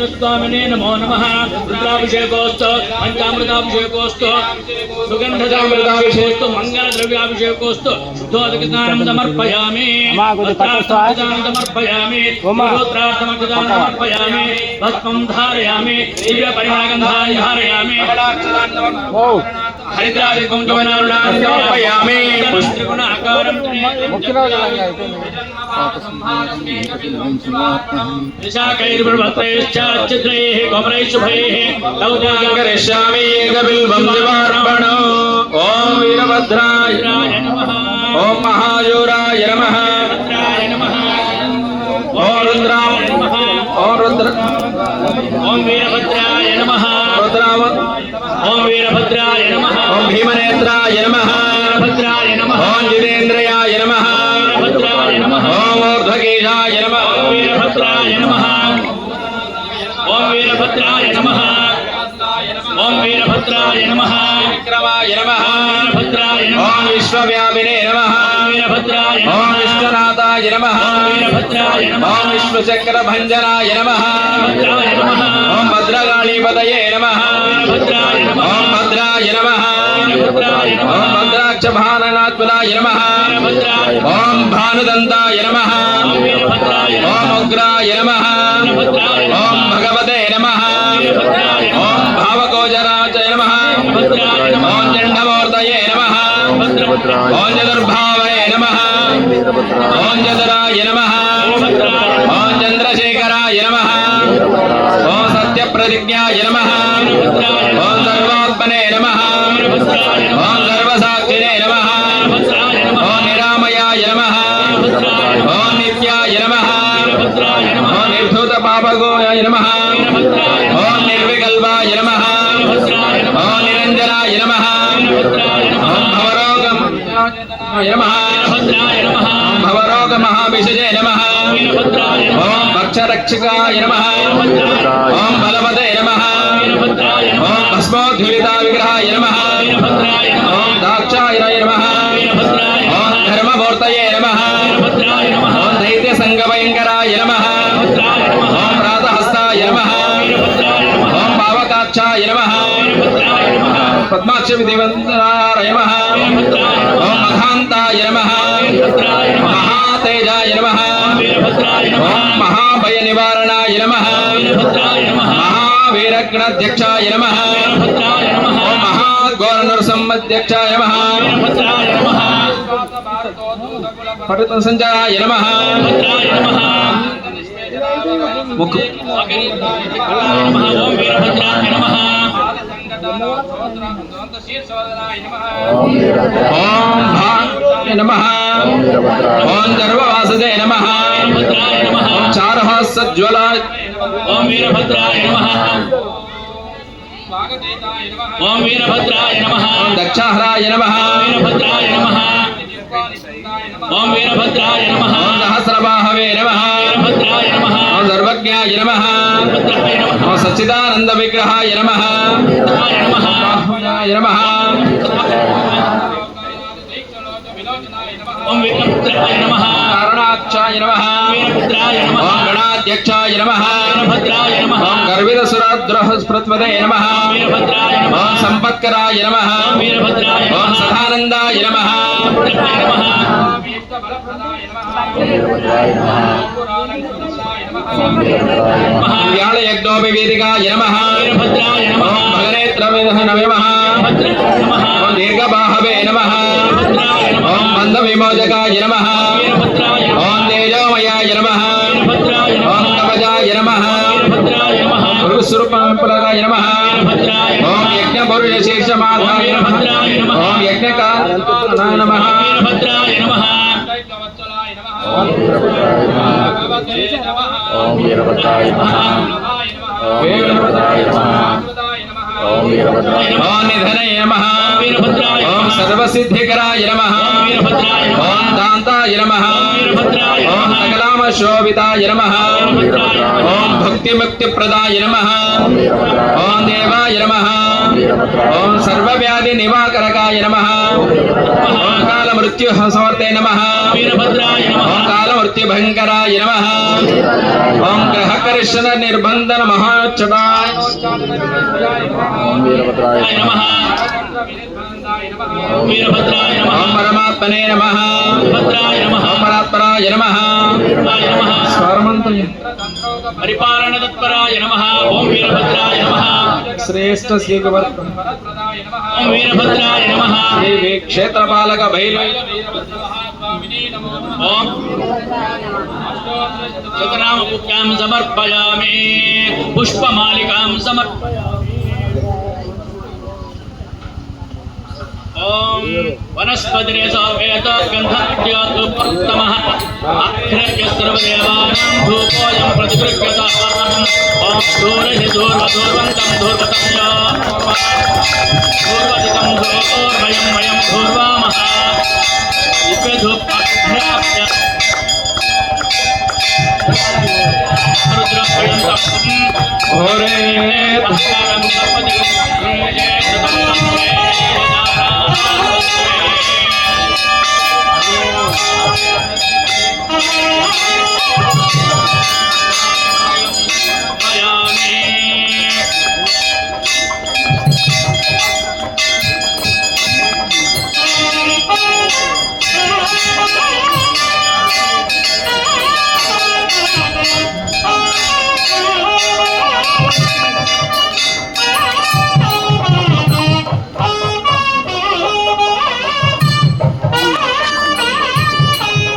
వీరభద్రస్వామినే నమో నమ. రుద్రాభిషేకోస్తు పంచామృతాభిషేకోస్తు సుగంధదామృతాభిషేకోస్తు మంగళ ద్రవ్యాభిషేకోస్తు సమర్పయామి వస్త్రార్థమక్షదానం సమర్పయామి స్తోత్రార్థమక్షదానం సమర్పయామి భస్మం ధారయామి దివ్య పరిమళగంధాన్ని ధారయామి హరిద్రాది కుంకుమనారుణాన్ని సమర్పయామి పుష్త్రిగుణ विशाखैर्बृहत्रैश्चाच्चित्रैः गोमरैशुभैः लौजाकरिष्यामि एकबिल्बं निवार्पण ॐ वीरभद्राय ॐ महायूराय नमः ॐ रुद्रा ॐ रुद्र ॐ वीरभद्राय नमः रुद्राव ॐ वीरभद्राय नमः ॐ भीमनेत्राय नमः भद्राय नमः ॐ जितेन्द्रयाय नमः वीरभद्राय नमः। विक्रमाय नमः। वीरभद्राय ॐ नमः। विश्वव्यापिने नमः। वीरभद्राय ॐ नमः। विश्वनाथाय नमः। वीरभद्राय नमः। ॐ विश्वचक्रभञ्जनाय नमः। भद्राय नमः। ॐ भद्रकाळीपतये नमः। भद्राय नमः। ॐ भद्राय नमः। भद्राय ॐ नमः। भद्राक्षभाननात्मनाय नमः। भद्राय ॐ भानुदन्ताय नमः। वीरभद्राय ॐ उग्राय नमः। भद्राय ॐ भगवते नमः। भद्राय ॐ भावकोजराय भद्राय नमः। ॐ चण्डमूर्तये नमः। ॐ चतुर्भावये नमः। ॐ चतुराय नमः। ॐ चन्द्रशेखराय नमः। ॐ सत्यप्रतिज्ञाय భద్రాయ నమ. భవరోగం భద్రాయ నమ భవరోగ మహాభిషజయ నమ. ఓం భక్షరక్షకాయ నమ. ఓం బలవదయ నమ. ఓం భస్మోద్ఘులితా విగ్రహాయ నమ. ఓం దాక్షాయనాయ నమ. ఓం ధర్మమూర్తయే నమ. ఓం దైత్య సంగభయంకరాయ నమ. ఓం ప్రాతహస్తాయ నమ. ఓం పావకాక్షాయ నమ. పద్మాక్షమి దేవంతరాయ నమ. ఓం మహాంతాయ నమ. మహాతేజాయ నమ. ఓం మహాభయ నివారణాయ నమ. మహావీరగ్ణాధ్యక్షాయ నమ. ఓం మహాఘోరనరసంధ్యక్షాయ నమ. పఠిత సంచారాయ నమ. ముఖ ఓం వీరభద్రాయ నమ नमः। ओम गर्भवासुदे नमः। ओम चारः सज्ज्वला दक्षाहराय नमः। वीरभद्राय नमः। ओम वीरभद्राय नमः। ओम सहस्रबाहवे మహాప్రజ్ఞాయ నమ. సచ్చిదానంద విగ్రహాయ నమ. ఆత్మజాయ నమ. కారణాక్షాయ నమ. గణాధ్యక్షాయ నమ. గర్విదసురాద్రహస్పృత్వదే నమ. సంపత్కరాయ నమ. సదానందాయ నమ. वेदिकाय नमः। भद्राय नमः भगनेत्रमिदः नमः। ॐ दीर्घबाहवे नमः। ॐ मन्दविमोचकाय नमः। ॐ तेजोमयाय नमः। ॐ कवचाय नमः। गुरुस्वरूपप्रदाय नमः। ॐ यज्ञपुरुषशीर्षमाधाय नमः। ॐ यज्ञकारणाय नमः। ॐ प्रभुताय नमः। ओम वीरभद्राय नमः ओम वीरभद्राय नमः ओम वीरभद्राय ओम निधनय नमः वीरभद्राय ओम सर्वसिद्धिकराय नमः वीरभद्राय ओम दान्ताय नमः वीरभद्राय ओम सकलामशोभिताय नमः ओम भक्तिमुक्तिप्रदाय नमः ओम देवाय नमः ओम सर्वव्याधिनिवारकाय नमः ओम మృత్యు సమర్థే నమ వీరభద్రాయ నమః ఓం కాల మృత్యు భయంకరాయ నమ ఓం గ్రహకర్షణ నిర్బంధన మహోచ్చటాయ ఓం వీరభద్రాయ నమః వీరభద్రాయ నమః పరమాత్మనే నమ భద్రాయ నమః పరాత్పరాయ నమః స్వరమంతం పరిపాలన తత్పరాయ నమః ఓం వీరభద్రాయ నమః. శ్రేష్ఠ శ్రీగవర్త ఓం వీరభద్రాయ నమః. శ్రీ క్షేత్రపాలక బైలు ఓం సమర్పయామి. పుష్పమాలికాం సమర్పయామి. वनस्पतिरेशापेतगन्धविद्यात्मः अक्षयस्त्रवदेवानां धूपोऽयं प्रतिगृह्यत ॐ धूरहिधूर्वधूर्वन्तं धूर्वतं धूर्वदितं धूर्वयं वयं धूर्वा